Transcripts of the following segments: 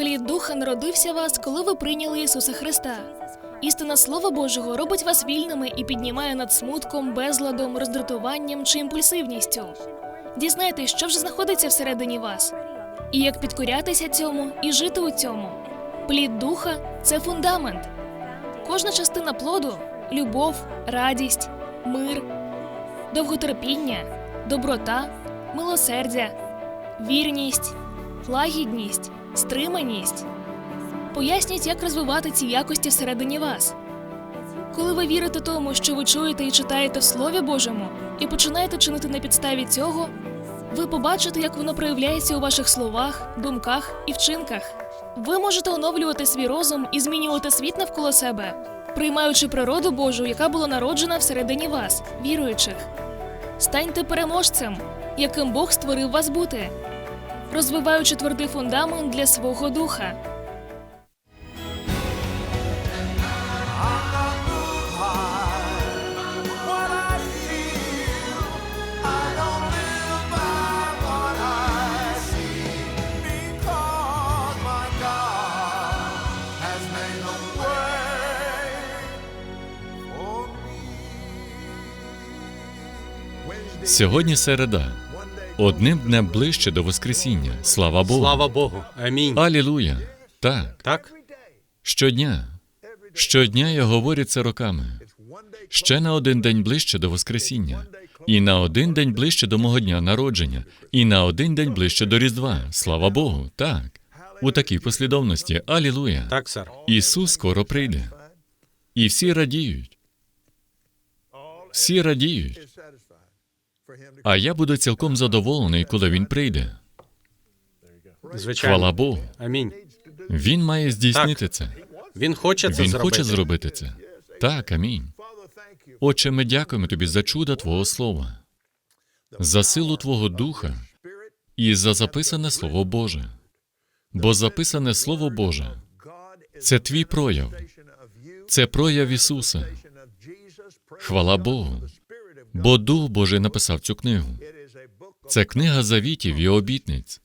Плід духа народився вас, коли ви прийняли Ісуса Христа. Істина Слова Божого робить вас вільними і піднімає над смутком, безладом, роздратуванням чи імпульсивністю. Дізнайтесь, що вже знаходиться всередині вас, і як підкорятися цьому і жити у цьому. Плід духа це фундамент. Кожна частина плоду любов, радість, мир, довготерпіння, доброта, милосердя, вірність, лагідність, стриманість. Поясніть, як розвивати ці якості всередині вас. Коли ви вірите тому, що ви чуєте і читаєте в Слові Божому, і починаєте чинити на підставі цього, ви побачите, як воно проявляється у ваших словах, думках і вчинках. Ви можете оновлювати свій розум і змінювати світ навколо себе, приймаючи природу Божу, яка була народжена всередині вас, віруючих. Станьте переможцем, яким Бог створив вас бути, розвиваючи твердий фундамент для свого духа. Сьогодні середа. Одним днем ближче до Воскресіння. Слава Богу. Слава Богу. Амінь. Алілуя. Так, Так? щодня. Щодня я говорю це роками. Ще на один день ближче до Воскресіння, і на один день ближче до мого дня народження, і на один день ближче до Різдва. Слава Богу. Так. У такій послідовності. Алілуя. Так, сер. Ісус скоро прийде. І всі радіють. Всі радіють. А я буду цілком задоволений, коли він прийде. Звичайно. Хвала Богу. Амінь. Він має здійснити це. Він хоче це Він зробити. хоче зробити це. Так, амінь. Отче, ми дякуємо тобі за чудо Твого Слова, за силу Твого Духа і за записане Слово Боже. Бо записане Слово Боже це твій прояв, це прояв Ісуса. Хвала Богу. Бо Дух Божий написав цю книгу. Це книга завітів і обітниць.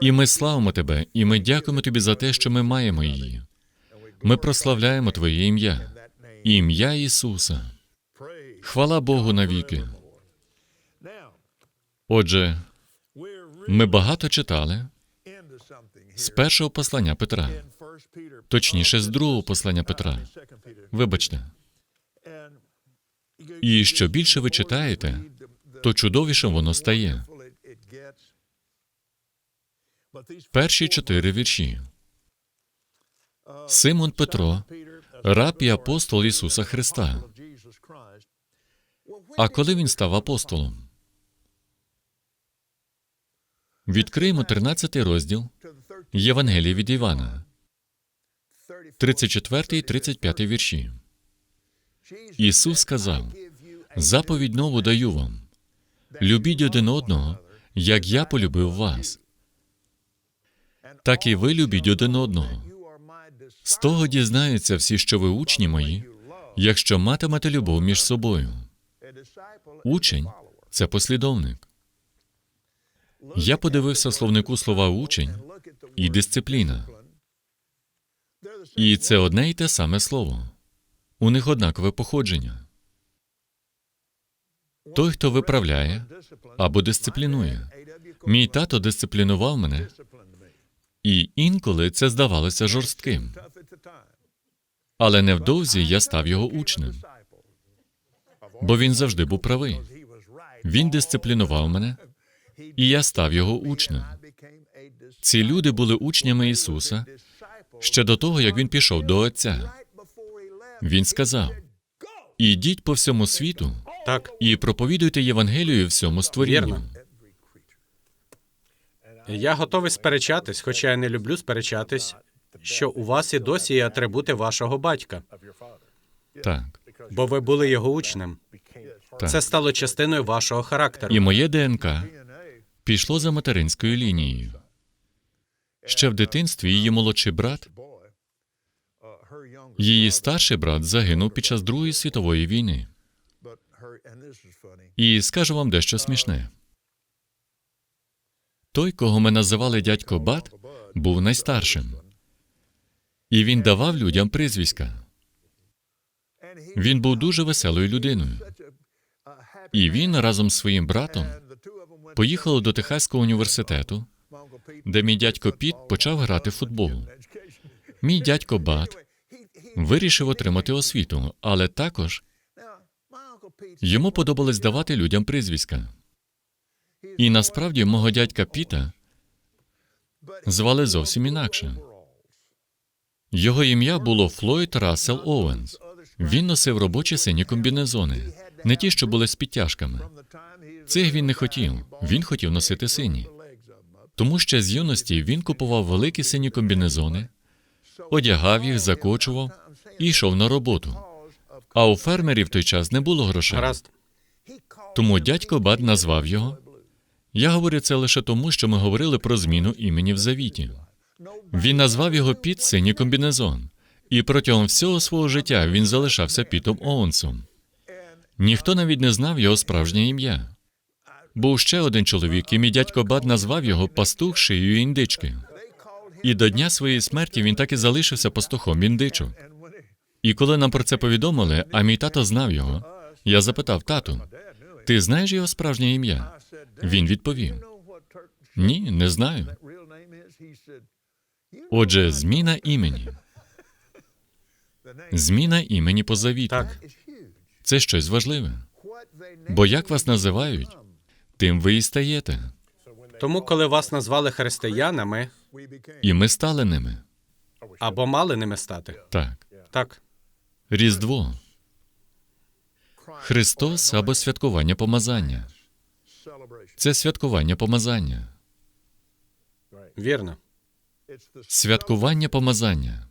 І ми славимо тебе, і ми дякуємо тобі за те, що ми маємо її. Ми прославляємо Твоє ім'я, ім'я Ісуса. Хвала Богу навіки. Отже, ми багато читали з першого послання Петра, точніше, з другого послання Петра. Вибачте. І що більше ви читаєте, то чудовішим воно стає. Перші чотири вірші. Симон Петро, раб і апостол Ісуса Христа. А коли він став апостолом? Відкриємо 13 розділ Євангелія від Івана, 34 і 35 вірші. Ісус сказав: Заповідь нову даю вам. Любіть один одного, як я полюбив вас. Так і ви любіть один одного. З того дізнаються всі, що ви учні мої, якщо матимете любов між собою. Учень це послідовник. Я подивився словнику слова учень і дисципліна. І це одне й те саме слово. У них однакове походження. Той, хто виправляє або дисциплінує. Мій тато дисциплінував мене, і інколи це здавалося жорстким. Але невдовзі я став його учнем, бо він завжди був правий. Він дисциплінував мене, і я став його учнем. Ці люди були учнями Ісуса ще до того, як він пішов до Отця. Він сказав: Ідіть по всьому світу Так. і проповідуйте Євангелію всьому створінню. Вірно. Я готовий сперечатись, хоча я не люблю сперечатись, що у вас і досі є атрибути вашого батька, Так, бо ви були його учнем. так. Це стало частиною вашого характеру. І моє ДНК пішло за материнською лінією. Ще в дитинстві її молодший брат, її старший брат загинув під час Другої світової війни. І скажу вам дещо смішне. Той, кого ми називали дядько Бат, був найстаршим. І він давав людям прізвиська. Він був дуже веселою людиною. І він разом з своїм братом поїхали до Техаського університету, де мій дядько Піт почав грати в футбол. Мій дядько Бат вирішив отримати освіту, але також йому подобалось давати людям прізвиська. І насправді мого дядька Піта звали зовсім інакше. Його ім'я було Флойд Рассел Оуенс. Він носив робочі сині комбінезони, не ті, що були з підтяжками. Цих він не хотів. Він хотів носити сині. Тому ще з юності він купував великі сині комбінезони, одягав їх, закочував і йшов на роботу. А у фермерів в той час не було грошей. Гаразд. Тому дядько Бад назвав його. Я говорю це лише тому, що ми говорили про зміну імені в завіті. Він назвав його Піт синій комбінезон, і протягом всього свого життя він залишався Пітом Оуенсом. Ніхто навіть не знав його справжнє ім'я. Був ще один чоловік, і мій дядько Бад назвав його пастух шиєю індички. І до дня своєї смерті він так і залишився пастухом індичок. І коли нам про це повідомили, а мій тато знав його, я запитав тату, ти знаєш його справжнє ім'я? Він відповів: Ні, не знаю. Отже, зміна імені. Зміна імені по завіту. Так. Це щось важливе. Бо як вас називають, тим ви і стаєте. Тому, коли вас назвали християнами І ми стали ними. або мали ними стати. Так. Так. Різдво. Христос або святкування помазання. Це святкування помазання. Вірно. Святкування помазання.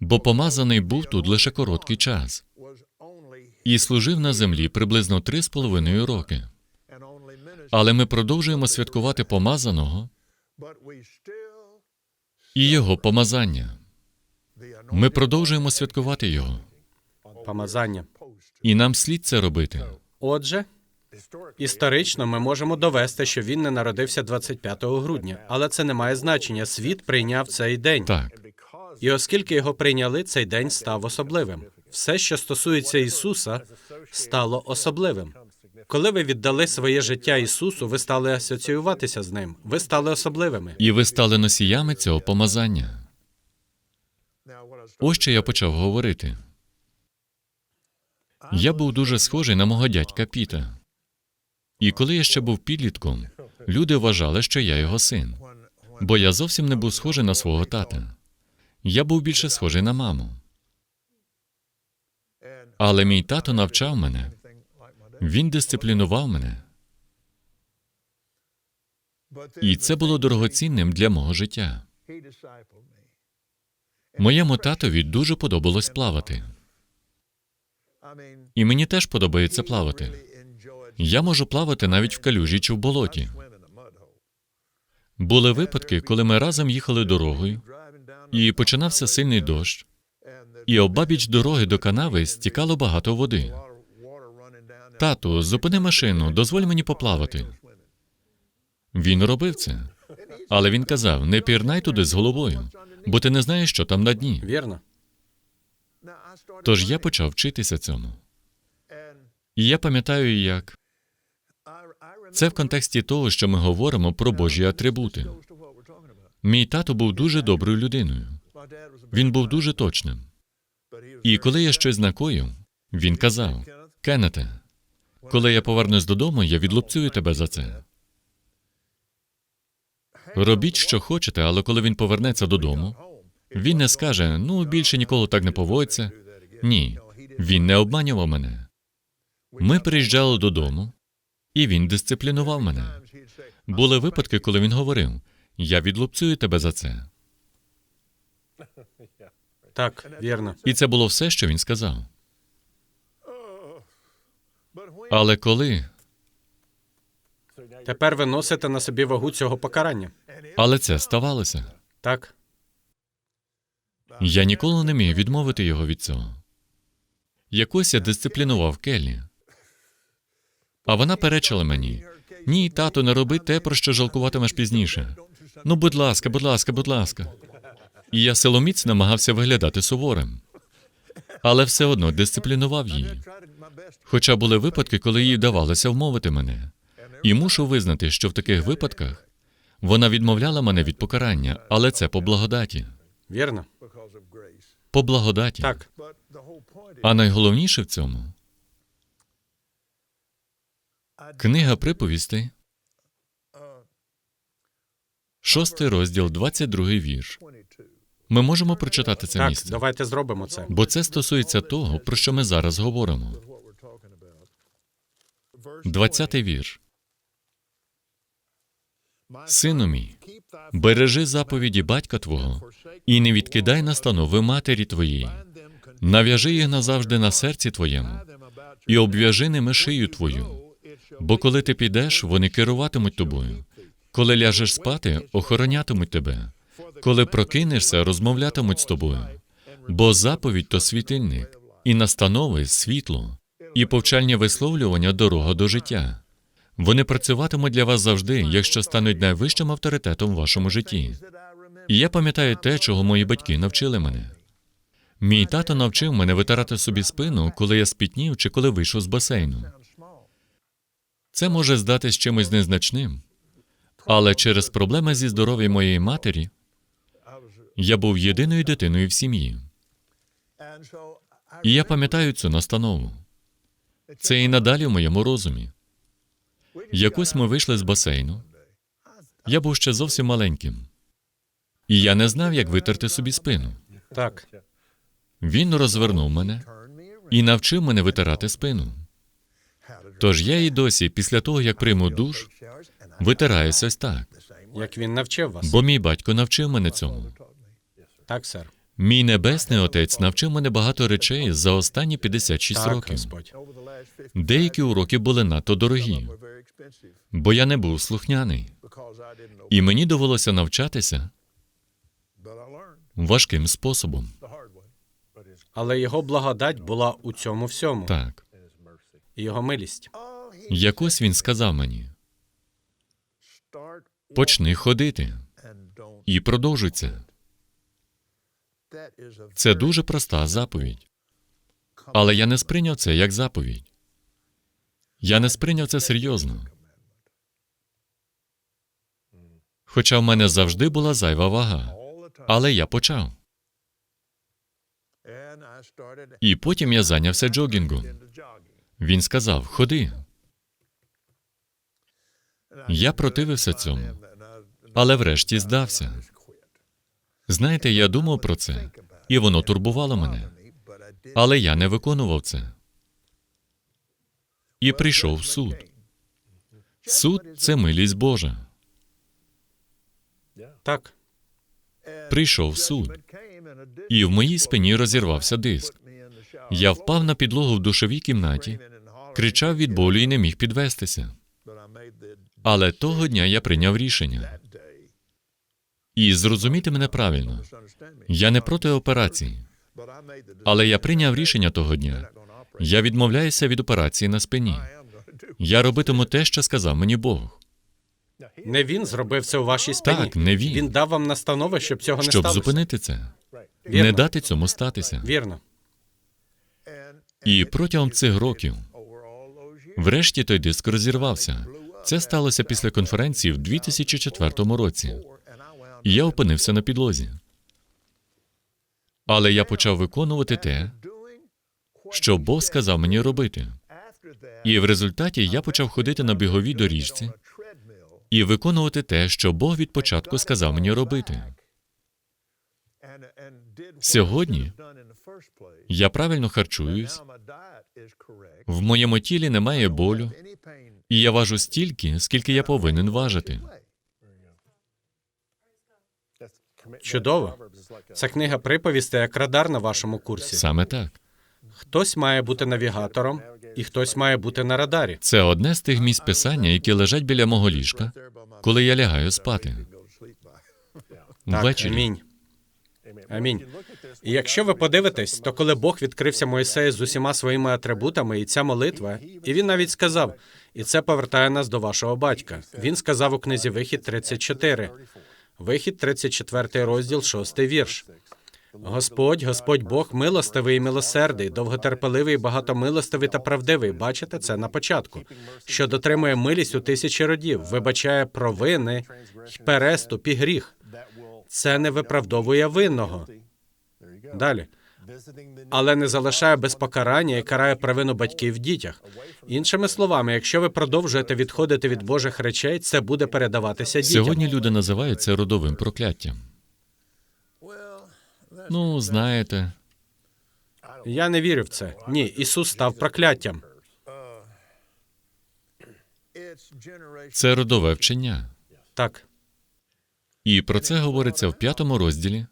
Бо помазаний був тут лише короткий час і служив на землі приблизно три з половиною роки. Але ми продовжуємо святкувати помазаного і його помазання. Ми продовжуємо святкувати його, Помазання. і нам слід це робити. Отже, історично ми можемо довести, що він не народився 25 грудня, але це не має значення. Світ прийняв цей день. Так, І оскільки його прийняли, цей день став особливим. Все, що стосується Ісуса, стало особливим. Коли ви віддали своє життя Ісусу, ви стали асоціюватися з ним. Ви стали особливими. і ви стали носіями цього помазання. Ось що я почав говорити. Я був дуже схожий на мого дядька Піта. І коли я ще був підлітком, люди вважали, що я його син, бо я зовсім не був схожий на свого тата. Я був більше схожий на маму. Але мій тато навчав мене, він дисциплінував мене, і це було дорогоцінним для мого життя. Моєму татові дуже подобалось плавати, і мені теж подобається плавати. Я можу плавати навіть в калюжі чи в болоті. Були випадки, коли ми разом їхали дорогою, і починався сильний дощ, і обабіч дороги до канави стікало багато води. Тату, зупини машину, дозволь мені поплавати. Він робив це. Але він казав: не пірнай туди з головою, бо ти не знаєш, що там на дні. Вірно. Тож я почав вчитися цьому. І я пам'ятаю, як це в контексті того, що ми говоримо про Божі атрибути. Мій тато був дуже доброю людиною. Він був дуже точним. І коли я щось накоїв, він казав: Кеннете, коли я повернусь додому, я відлупцюю тебе за це. Робіть, що хочете, але коли він повернеться додому, він не скаже: ну, більше ніколи так не поводься. Ні, він не обманював мене. Ми приїжджали додому, і він дисциплінував мене. Були випадки, коли він говорив: я відлупцюю тебе за це. Так, вірно. І це було все, що він сказав. Але коли, Тепер ви носите на собі вагу цього покарання. але це ставалося. Так, Я ніколи не міг відмовити його від цього. Якось я дисциплінував Келлі. А вона перечила мені: ні, тато, не роби те, про що жалкуватимеш пізніше. Ну, будь ласка, будь ласка, будь ласка. І я силоміць намагався виглядати суворим, але все одно дисциплінував її. Хоча були випадки, коли їй вдавалося вмовити мене. І мушу визнати, що в таких випадках вона відмовляла мене від покарання, але це по благодаті. Вірно? По благодаті. Так. А найголовніше в цьому книга приповістей, шостий розділ, 22 вірш. Ми можемо прочитати це Так, місце, давайте зробимо це. бо це стосується того, про що ми зараз говоримо. 20 вірш. Сину мій, бережи заповіді батька твого і не відкидай настанови матері твоєї. Нав'яжи їх назавжди на серці твоєму і обв'яжи ними шию твою. Бо коли ти підеш, вони керуватимуть тобою. Коли ляжеш спати, охоронятимуть тебе. Коли прокинешся, розмовлятимуть з тобою. Бо заповідь то світильник, і настанови світло, і повчальні висловлювання дорога до життя. Вони працюватимуть для вас завжди, якщо стануть найвищим авторитетом в вашому житті. І я пам'ятаю те, чого мої батьки навчили мене. Мій тато навчив мене витирати собі спину, коли я спітнів чи коли вийшов з басейну. Це може здатись чимось незначним, але через проблеми зі здоров'ям моєї матері я був єдиною дитиною в сім'ї. І я пам'ятаю цю настанову. Це і надалі в моєму розумі. Якось ми вийшли з басейну. Я був ще зовсім маленьким. І я не знав, як витерти собі спину. Так. Він розвернув мене і навчив мене витирати спину. Тож я і досі, після того, як прийму душ, витираюся ось так, Як він навчив вас. бо мій батько навчив мене цьому. Так, сер. Мій небесний отець навчив мене багато речей за останні 56 Так, років. Господь. Деякі уроки були надто дорогі, бо я не був слухняний, і мені довелося навчатися важким способом. Але його благодать була у цьому всьому. Так, І його милість. якось він сказав мені: почни ходити і продовжуй це. Це дуже проста заповідь. Але я не сприйняв це як заповідь. Я не сприйняв це серйозно. Хоча в мене завжди була зайва вага. Але я почав. І потім я зайнявся джогінгом. Він сказав: Ходи. Я противився цьому, але врешті здався. Знаєте, я думав про це, і воно турбувало мене. Але я не виконував це. І прийшов суд. Суд це милість Божа. Так. Прийшов суд, і в моїй спині розірвався диск. Я впав на підлогу в душовій кімнаті, кричав від болю і не міг підвестися. Але того дня я прийняв рішення. І зрозумійте мене правильно, я не проти операції, але я прийняв рішення того дня. Я відмовляюся від операції на спині. Я робитиму те, що сказав мені Бог, Не він зробив це у вашій спині. Так, не він. Він дав вам настанови, щоб цього не щоб сталося. зупинити це, Вірно. не дати цьому статися. Вірно. І протягом цих років, врешті, той диск розірвався. Це сталося після конференції в 2004 році. І я опинився на підлозі. Але я почав виконувати те, що Бог сказав мені робити. І в результаті я почав ходити на біговій доріжці і виконувати те, що Бог від початку сказав мені робити. Сьогодні Я правильно харчуюсь, в моєму тілі немає болю, і я важу стільки, скільки я повинен важити. Чудово. Ця книга приповістей як радар на вашому курсі. Саме так. Хтось має бути навігатором, і хтось має бути на радарі. Це одне з тих місць писання, які лежать біля мого ліжка, коли я лягаю спати. Так, Ввечері. амінь. Амінь. І якщо ви подивитесь, то коли Бог відкрився Моїсею з усіма своїми атрибутами, і ця молитва, і він навіть сказав, і це повертає нас до вашого батька. Він сказав у книзі Вихід 34, Вихід 34 розділ, 6 вірш. Господь, Господь Бог, милостивий і милосердий, довготерпеливий, багатомилостивий та правдивий. Бачите це на початку, що дотримує милість у тисячі родів, вибачає провини, переступ і гріх. Це не виправдовує винного. Далі. Але не залишає без покарання і карає провину батьків в дітях. Іншими словами, якщо ви продовжуєте відходити від Божих речей, це буде передаватися дітям. Сьогодні люди називають це родовим прокляттям. Ну, знаєте, Я не вірю в це. Ні, Ісус став прокляттям. Це родове вчення. Так, І про це говориться в п'ятому розділі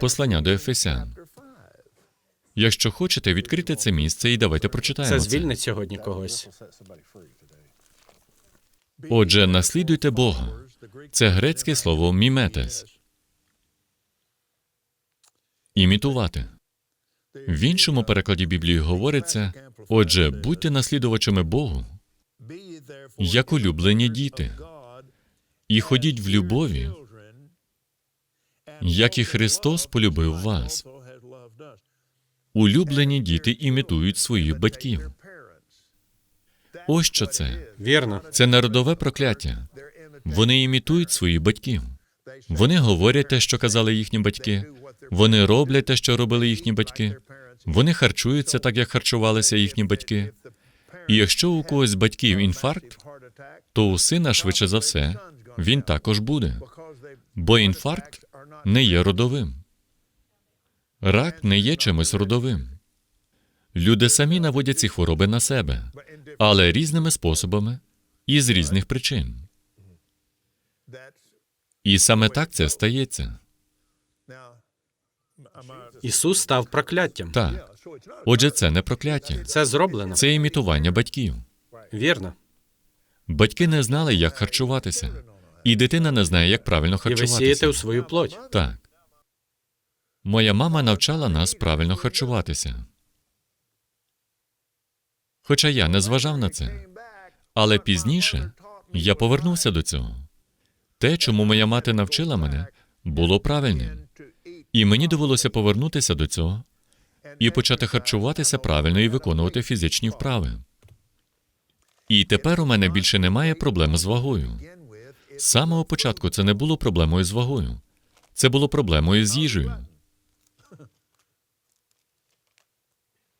послання до Ефесян. Якщо хочете, відкрити це місце і давайте прочитаємо. це це. звільнить сьогодні когось. Отже, наслідуйте Бога. Це грецьке слово міметес. Імітувати. В іншому перекладі Біблії говориться: отже, будьте наслідувачами Богу як улюблені діти, і ходіть в любові, як і Христос полюбив вас. Улюблені діти імітують своїх батьків. Ось що це. Вірно. Це народове прокляття. Вони імітують своїх батьків. Вони говорять те, що казали їхні батьки. Вони роблять те, що робили їхні батьки. Вони харчуються так, як харчувалися їхні батьки. І якщо у когось батьків інфаркт, то у сина швидше за все він також буде, бо інфаркт не є родовим. Рак не є чимось родовим. Люди самі наводять ці хвороби на себе, але різними способами і з різних причин. І саме так це стається. Ісус став прокляттям. Так. Отже, це не прокляття, Це зроблено. це імітування батьків. Вірно. Батьки не знали, як харчуватися, і дитина не знає, як правильно І ви сієте харчуватися. у свою плоть. Так. Моя мама навчала нас правильно харчуватися. Хоча я не зважав на це. Але пізніше я повернувся до цього. Те, чому моя мати навчила мене, було правильним. І мені довелося повернутися до цього і почати харчуватися правильно і виконувати фізичні вправи. І тепер у мене більше немає проблем з вагою. З самого початку це не було проблемою з вагою. Це було проблемою з їжею.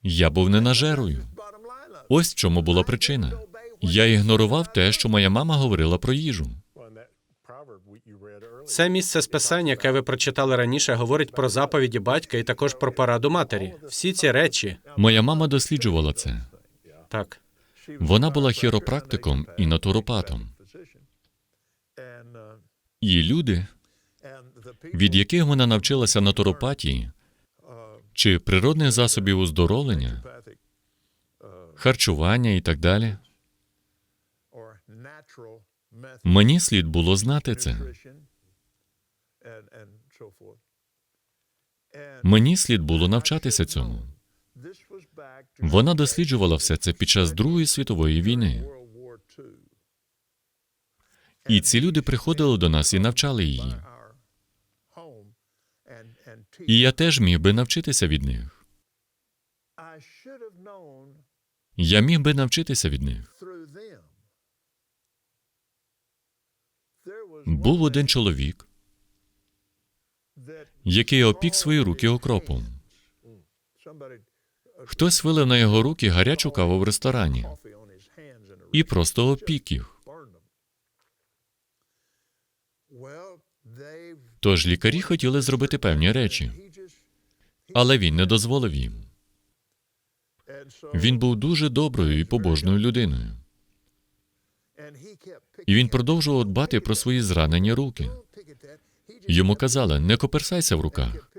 Я був ненажерою. Ось в чому була причина. Я ігнорував те, що моя мама говорила про їжу. Це місце з писання, яке ви прочитали раніше, говорить про заповіді батька і також про пораду матері. Всі ці речі. Моя мама досліджувала це. Так. Вона була хіропрактиком і натуропатом. І люди, від яких вона навчилася натуропатії чи природних засобів оздоровлення, харчування і так далі, мені слід було знати це. Мені слід було навчатися цьому. Вона досліджувала все це під час Другої світової війни. І ці люди приходили до нас і навчали її. І я теж міг би навчитися від них. Я міг би навчитися від них. Був один чоловік, який опік свої руки окропом. Хтось вилив на його руки гарячу каву в ресторані і просто опік їх. Тож лікарі хотіли зробити певні речі, але він не дозволив їм. Він був дуже доброю і побожною людиною, і він продовжував дбати про свої зранені руки. Йому казали: не коперсайся в руках,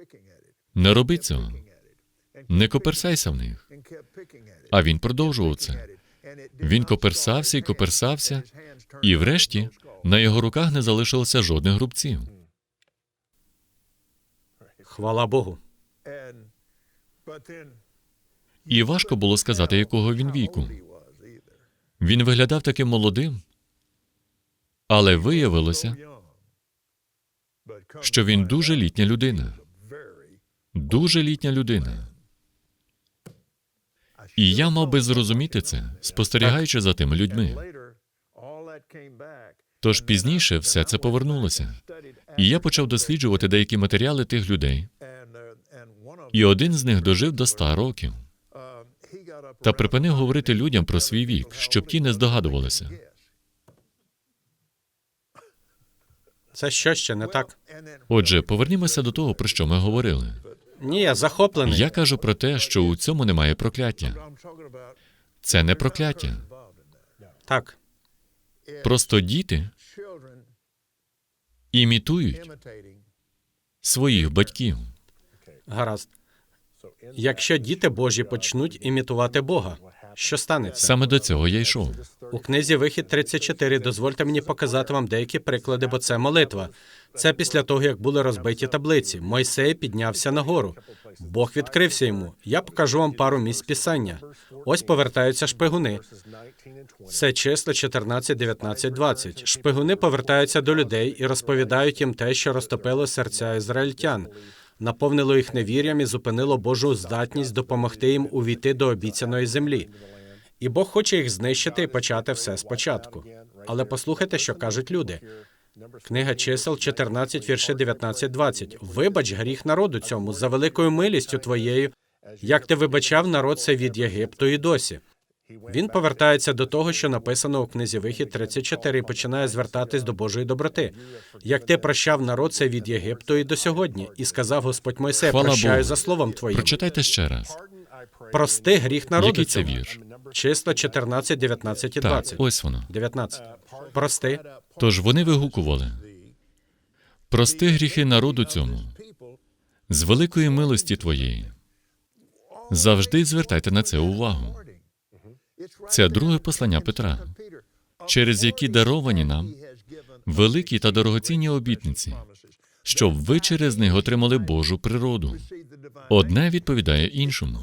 не роби цього, не коперсайся в них. А він продовжував це. Він коперсався і коперсався, і врешті на його руках не залишилося жодних грубців. Хвала Богу. І важко було сказати, якого він віку. Він виглядав таким молодим, але виявилося. Що він дуже літня людина. Дуже літня людина. І я мав би зрозуміти це, спостерігаючи за тими людьми. Тож пізніше все це повернулося. І я почав досліджувати деякі матеріали тих людей, і один з них дожив до ста років та припинив говорити людям про свій вік, щоб ті не здогадувалися. Це що ще не так? Отже, повернімося до того, про що ми говорили. Ні, я захоплений. Я кажу про те, що у цьому немає прокляття. Це не прокляття. Так. Просто діти імітують своїх батьків. Гаразд. Якщо діти Божі почнуть імітувати Бога, що станеться? Саме до цього я йшов. У книзі Вихід 34 дозвольте мені показати вам деякі приклади, бо це молитва. Це після того, як були розбиті таблиці. Мойсей піднявся нагору. Бог відкрився йому. Я покажу вам пару місць писання. Ось повертаються шпигуни. Це число 14, 19, 20. Шпигуни повертаються до людей і розповідають їм те, що розтопило серця ізраїльтян, наповнило їх невір'ям і зупинило Божу здатність допомогти їм увійти до обіцяної землі. І Бог хоче їх знищити і почати все спочатку. Але послухайте, що кажуть люди. Книга чисел 14, вірші 19, 20. Вибач гріх народу цьому за великою милістю твоєю, як ти вибачав народ цей від Єгипту і досі. Він повертається до того, що написано у книзі Вихід 34, і починає звертатись до Божої доброти. Як ти прощав народ цей від Єгипту і до сьогодні, і сказав Господь Мойсей, Хвала прощаю Богу. за словом твоїм. Прочитайте ще раз. Прости гріх народу Який це цьому. вірш? Числа 14, 19 і Так, 20. ось воно. 19. Прости. Тож вони вигукували: Прости гріхи народу цьому, з великої милості твоєї. Завжди звертайте на це увагу. Це друге послання Петра, через які даровані нам великі та дорогоцінні обітниці, щоб ви через них отримали Божу природу. Одне відповідає іншому.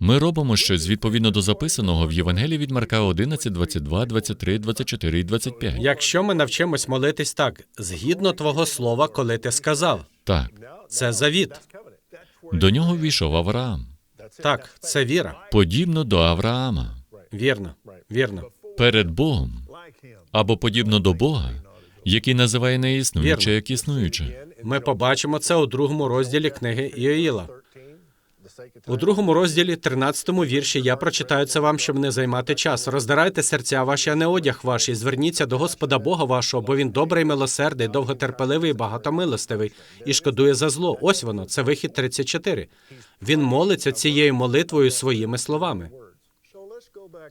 Ми робимо щось відповідно до записаного в Євангелії від Марка 11, 22, 23, 24 і 25. Якщо ми навчимось молитись так, згідно твого слова, коли ти сказав, Так, це завіт. до нього війшов Авраам, Так, це віра. подібно до Авраама, Вірно, вірно. перед Богом або подібно до Бога, який називає неіснуюче як існуюче. Ми побачимо це у другому розділі книги Іоїла. У другому розділі, 13 вірші, я прочитаю це вам, щоб не займати час. Роздирайте серця ваші, а не одяг ваш, і зверніться до Господа Бога вашого, бо він добрий, милосердий, довготерпеливий, і багатомилостивий, і шкодує за зло. Ось воно, це вихід 34. Він молиться цією молитвою своїми словами.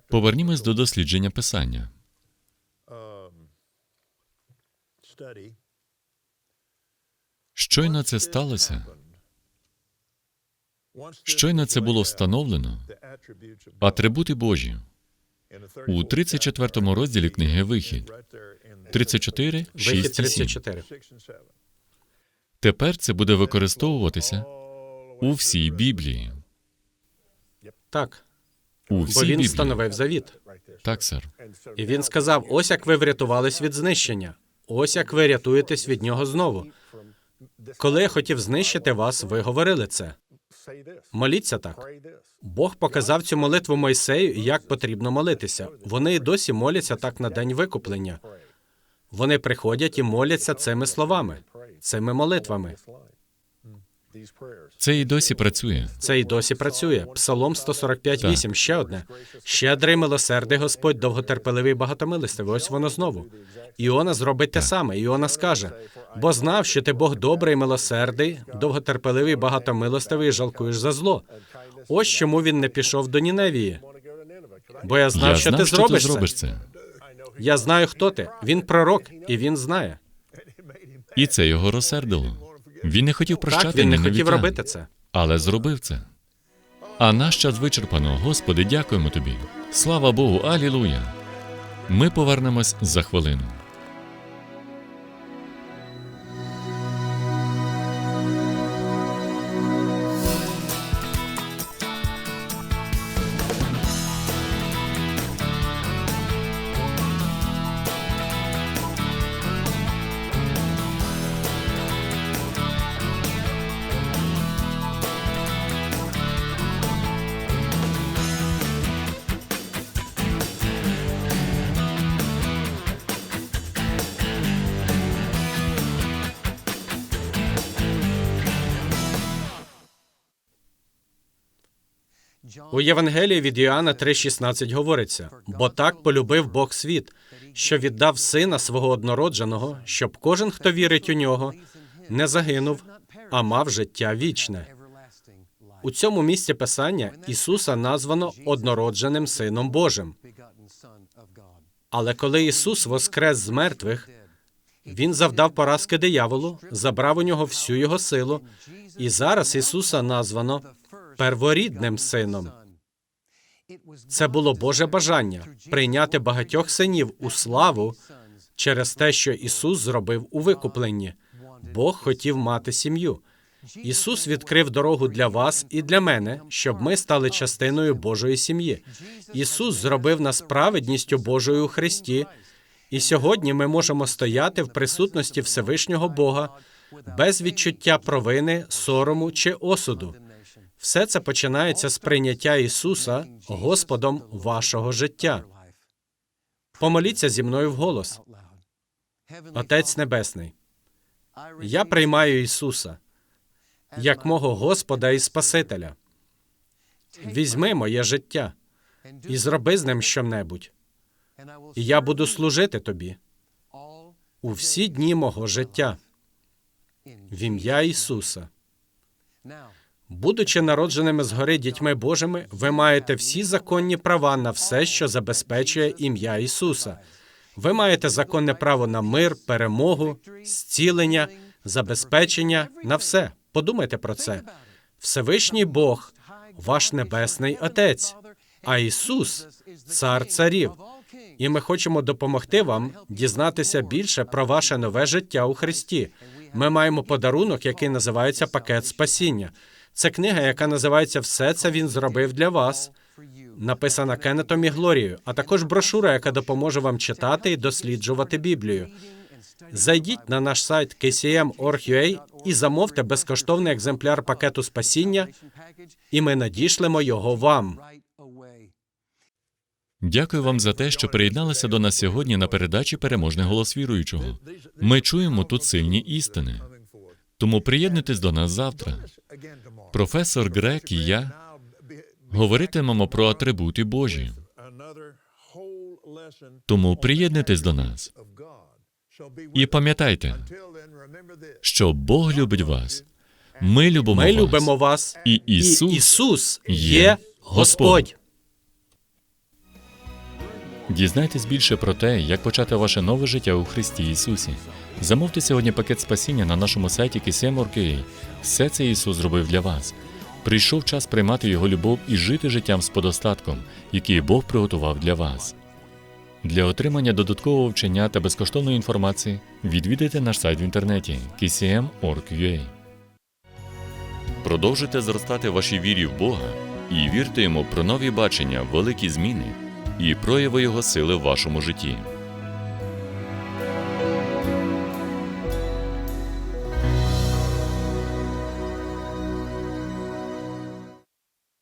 Повернімось до дослідження писання. Щойно це сталося, щойно це було встановлено, атрибути Божі у 34 розділі книги Вихід 34, 6 і 7. Тепер це буде використовуватися у всій Біблії. Так, У бо він Біблії. встановив завіт. Так, сер. І він сказав: ось як ви врятувались від знищення, ось як ви рятуєтесь від нього знову. Коли я хотів знищити вас, ви говорили це. Моліться так. Бог показав цю молитву Мойсею, як потрібно молитися. Вони і досі моляться так на день викуплення. Вони приходять і моляться цими словами, цими молитвами. Це і досі працює. Це і досі працює. Псалом 145.8, ще одне. Щедрий милосердий Господь, довготерпеливий і багатомилостивий. Ось воно знову. Іона зробить те саме. Іона скаже: бо знав, що ти Бог добрий, милосердий, довготерпеливий, багатомилостивий і жалкуєш за зло. Ось чому він не пішов до Ніневії. Бо я знав, Я що знав, ти що зробиш ти це. зробиш це. Я знаю, хто ти. Він пророк, і він знає. І це його розсердило. Він не хотів прощати Так, він не хотів робити це. але зробив це. А наш час вичерпано. Господи, дякуємо тобі. Слава Богу, алілуя. Ми повернемось за хвилину. У Євангелії від Іоанна 3,16 говориться: бо так полюбив Бог світ, що віддав сина свого однородженого, щоб кожен, хто вірить у нього, не загинув, а мав життя вічне. У цьому місці писання Ісуса названо однородженим Сином Божим. Але коли Ісус воскрес з мертвих, Він завдав поразки дияволу, забрав у нього всю його силу, і зараз Ісуса названо перворідним сином. Це було Боже бажання прийняти багатьох синів у славу через те, що Ісус зробив у викупленні. Бог хотів мати сім'ю. Ісус відкрив дорогу для вас і для мене, щоб ми стали частиною Божої сім'ї. Ісус зробив нас праведністю Божою у Христі, і сьогодні ми можемо стояти в присутності Всевишнього Бога без відчуття провини, сорому чи осуду. Все це починається з прийняття Ісуса Господом вашого життя. Помоліться зі мною вголос. Отець Небесний, я приймаю Ісуса як мого Господа і Спасителя. Візьми моє життя і зроби з ним щонебудь, і я буду служити тобі у всі дні мого життя в ім'я Ісуса. Будучи народженими згори дітьми Божими, ви маєте всі законні права на все, що забезпечує ім'я Ісуса. Ви маєте законне право на мир, перемогу, зцілення, забезпечення на все. Подумайте про це. Всевишній Бог, ваш небесний Отець, а Ісус цар царів. І ми хочемо допомогти вам дізнатися більше про ваше нове життя у Христі. Ми маємо подарунок, який називається пакет спасіння. Це книга, яка називається Все це він зробив для вас. Написана Кеннетом і Глорією, а також брошура, яка допоможе вам читати і досліджувати Біблію. Зайдіть на наш сайт kcm.org.ua і замовте безкоштовний екземпляр пакету спасіння, і ми надішлемо його вам. Дякую вам за те, що приєдналися до нас сьогодні на передачі Переможний голос віруючого. Ми чуємо тут сильні істини. Тому приєднуйтесь до нас завтра. Професор Грек і я говоритимемо про атрибути Божі. Тому приєднуйтесь до нас. І пам'ятайте, що Бог любить вас. Ми любимо Ми вас. любимо вас, І і Ісус Ісус є. Господь. Дізнайтесь більше про те, як почати ваше нове життя у Христі Ісусі. Замовте сьогодні пакет спасіння на нашому сайті KSM.org.ua. Все це Ісус зробив для вас. Прийшов час приймати Його любов і жити життям з подостатком, який Бог приготував для вас. Для отримання додаткового вчення та безкоштовної інформації відвідайте наш сайт в інтернеті kcm.org.ua. Продовжуйте зростати в вашій вірі в Бога і вірте йому про нові бачення, великі зміни і прояви Його сили в вашому житті.